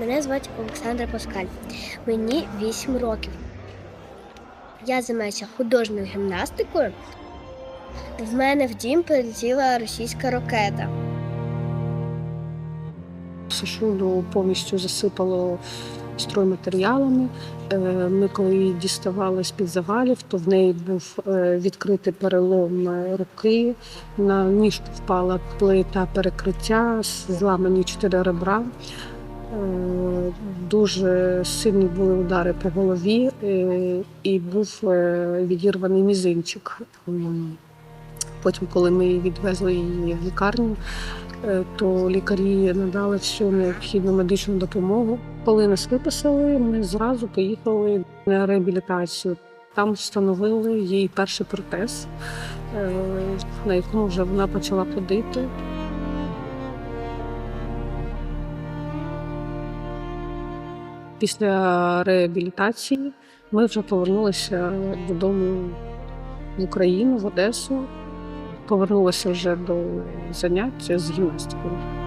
Мене звати Олександра Паскаль. Мені 8 років. Я займаюся художньою гімнастикою. В мене в дім прилетіла російська ракета. Сашулю повністю засипало стройматеріалами. Е, Ми коли її діставали з-під завалів, то в неї був е, відкритий перелом е, руки. На ніжку впала плита перекриття, зламані чотири ребра. Е, Дуже сильні були удари по голові е, і був е, відірваний мізинчик. Потім, коли ми відвезли її в лікарню, то лікарі надали всю необхідну медичну допомогу. Коли нас виписали, ми зразу поїхали на реабілітацію. Там встановили їй перший протез, на якому вже вона почала ходити. Після реабілітації ми вже повернулися додому в Україну, в Одесу. Повернулася вже до заняття з гімнастикою.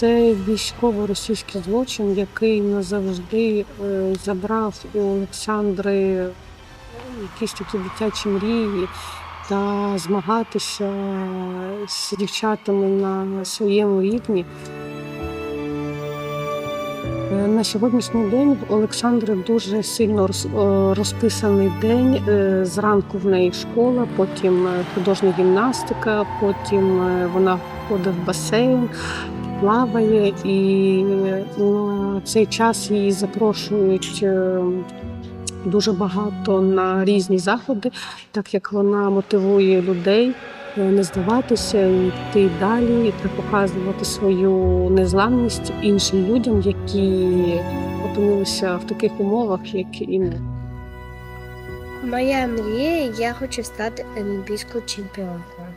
Це військово-російський злочин, який назавжди е, забрав у Олександри якісь такі дитячі мрії та змагатися з дівчатами на своєму рівні. Е, На сьогоднішній день в Олександри дуже сильно розписаний день. Е, Зранку в неї школа, потім художня гімнастика, потім вона ходить в басейн, плаває, і на цей час її запрошують е, дуже багато на різні заходи, так як вона мотивує людей е, не здаватися йти далі, та показувати свою незламність іншим людям, які опинилися в таких умовах, як і ми. Моя мрія, я хочу стати олімпійською чемпіонкою.